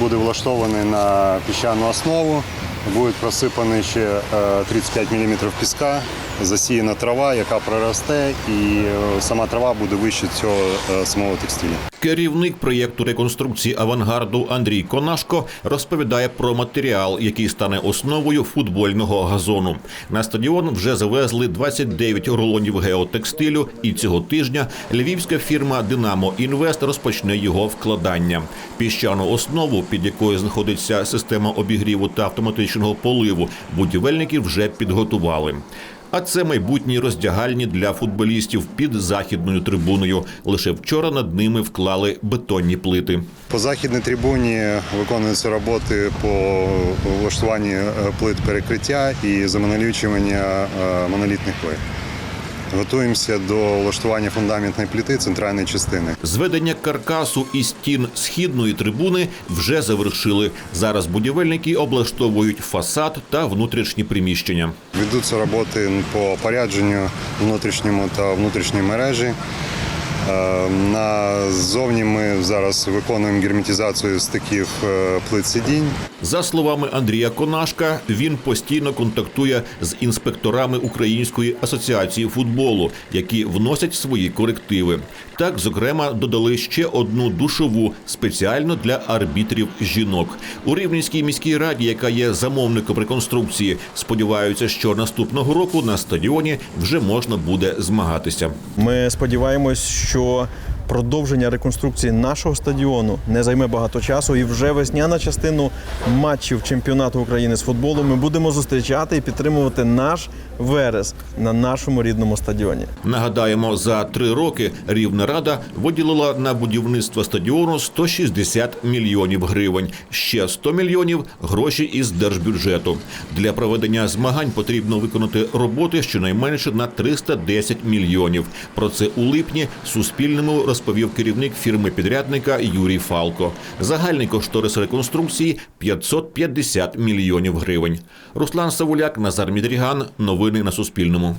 буде влаштований на піщану основу. Буде просипано ще е, 35 мм піска, засіяна трава, яка проросте, і е, сама трава буде вище цього е, самого текстиля. Керівник проєкту реконструкції авангарду Андрій Конашко розповідає про матеріал, який стане основою футбольного газону. На стадіон вже завезли 29 рулонів геотекстилю, і цього тижня львівська фірма Динамо Інвест розпочне його вкладання. Піщану основу, під якою знаходиться система обігріву та автоматичного поливу, будівельники вже підготували. А це майбутні роздягальні для футболістів під західною трибуною. Лише вчора над ними вклали бетонні плити. По західній трибуні виконуються роботи по влаштуванні е, плит перекриття і замоналючування е, монолітних плит. Готуємося до влаштування фундаментної плити центральної частини. Зведення каркасу і стін східної трибуни вже завершили. Зараз будівельники облаштовують фасад та внутрішні приміщення. Ведуться роботи по порядженню внутрішньому та внутрішньої мережі. Е, Назовні ми зараз виконуємо герметизацію стиків е, плит сидінь. За словами Андрія Конашка, він постійно контактує з інспекторами Української асоціації футболу, які вносять свої корективи. Так, зокрема, додали ще одну душову спеціально для арбітрів жінок. У Рівненській міській раді, яка є замовником реконструкції, сподіваються, що наступного року на стадіоні вже можна буде змагатися. Ми сподіваємось, що продовження реконструкції нашого стадіону не займе багато часу, і вже весняна частину матчів чемпіонату України з футболу ми будемо зустрічати і підтримувати наш верес на нашому рідному стадіоні. Нагадаємо, за три роки Рівна Рада виділила на будівництво стадіону 160 мільйонів гривень. Ще 100 мільйонів гроші із держбюджету. Для проведення змагань потрібно виконати роботи щонайменше на 310 мільйонів. Про це у липні Суспільному розповів керівник фірми підрядника Юрій Фалко. Загальний кошторис реконструкції 550 мільйонів гривень. Руслан Савуляк, Назар Мідріган. Новини на Суспільному.